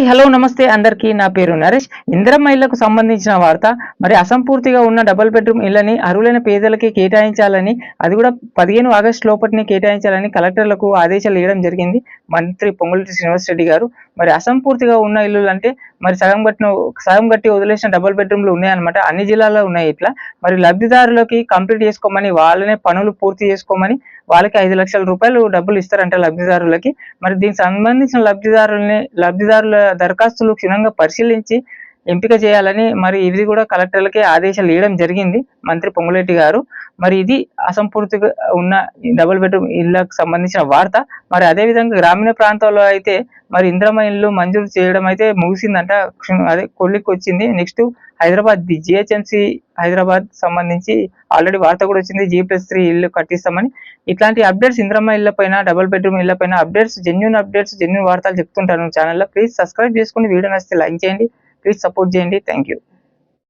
Hi hello నమస్తే అందరికీ నా పేరు నరేష్. ఇందిరమ్మ ఇళ్ళకు సంబంధించిన వార్త మరి అసంపూర్తిగా ఉన్న డబుల్ బెడ్రూమ్ ఇళ్ళని అర్హులైన పేదలకి కేటాయించాలని అది కూడా పదిహేను ఆగస్టు లోపటిని కేటాయించాలని కలెక్టర్లకు ఆదేశాలు ఇవ్వడం జరిగింది. మంత్రి పొంగులటి శ్రీనివాస్ రెడ్డి గారు మరి అసంపూర్తిగా ఉన్న ఇల్లు అంటే మరి సగం కట్టిన సగం కట్టి వదిలేసిన డబుల్ బెడ్రూమ్లు ఉన్నాయన్నమాట. అన్ని జిల్లాల్లో ఉన్నాయి ఇట్లా. మరి లబ్ధిదారులకి కంప్లీట్ చేసుకోమని వాళ్ళనే పనులు పూర్తి చేసుకోమని వాళ్ళకి ఐదు లక్షల రూపాయలు డబ్బులు ఇస్తారంట లబ్ధిదారులకి. మరి దీనికి సంబంధించిన లబ్ధిదారుల్ని లబ్ధిదారుల దరఖాస్తులు క్షుణ్ణంగా పరిశీలించి ఎంపిక చేయాలని మరి ఇది కూడా కలెక్టర్లకి ఆదేశాలు ఇవ్వడం జరిగింది. మంత్రి పొంగులేటి గారు. మరి ఇది అసంపూర్తిగా ఉన్న డబుల్ బెడ్రూమ్ ఇళ్ళకు సంబంధించిన వార్త. మరి అదే విధంగా గ్రామీణ ప్రాంతాల్లో అయితే మరి ఇంద్రమ ఇల్లు మంజూరు చేయడం అయితే ముగిసిందంట. అదే కొల్లికి వచ్చింది. Next Hyderabad the GHMC Hyderabad సంబంధించి ఆల్రెడీ వార్త కూడా వచ్చింది. జీ ప్లస్ త్రీ ఇల్లు కట్టిస్తామని. ఇట్లాంటి అప్డేట్స్ ఇంద్రమ్మ ఇళ్ళ పైన డబుల్ బెడ్రూమ్ ఇళ్ళ పైన అప్డేట్స్ జెన్యున్ అప్డేట్స్ జెన్యున్ వార్తలు చెప్తుంటాను. ఛానల్లో ప్లీజ్ సబ్స్క్రైబ్ చేసుకుని వీడియో నచ్చితే లైక్ చేయండి. ప్లీజ్ సపోర్ట్ చేయండి థ్యాంక్ యూ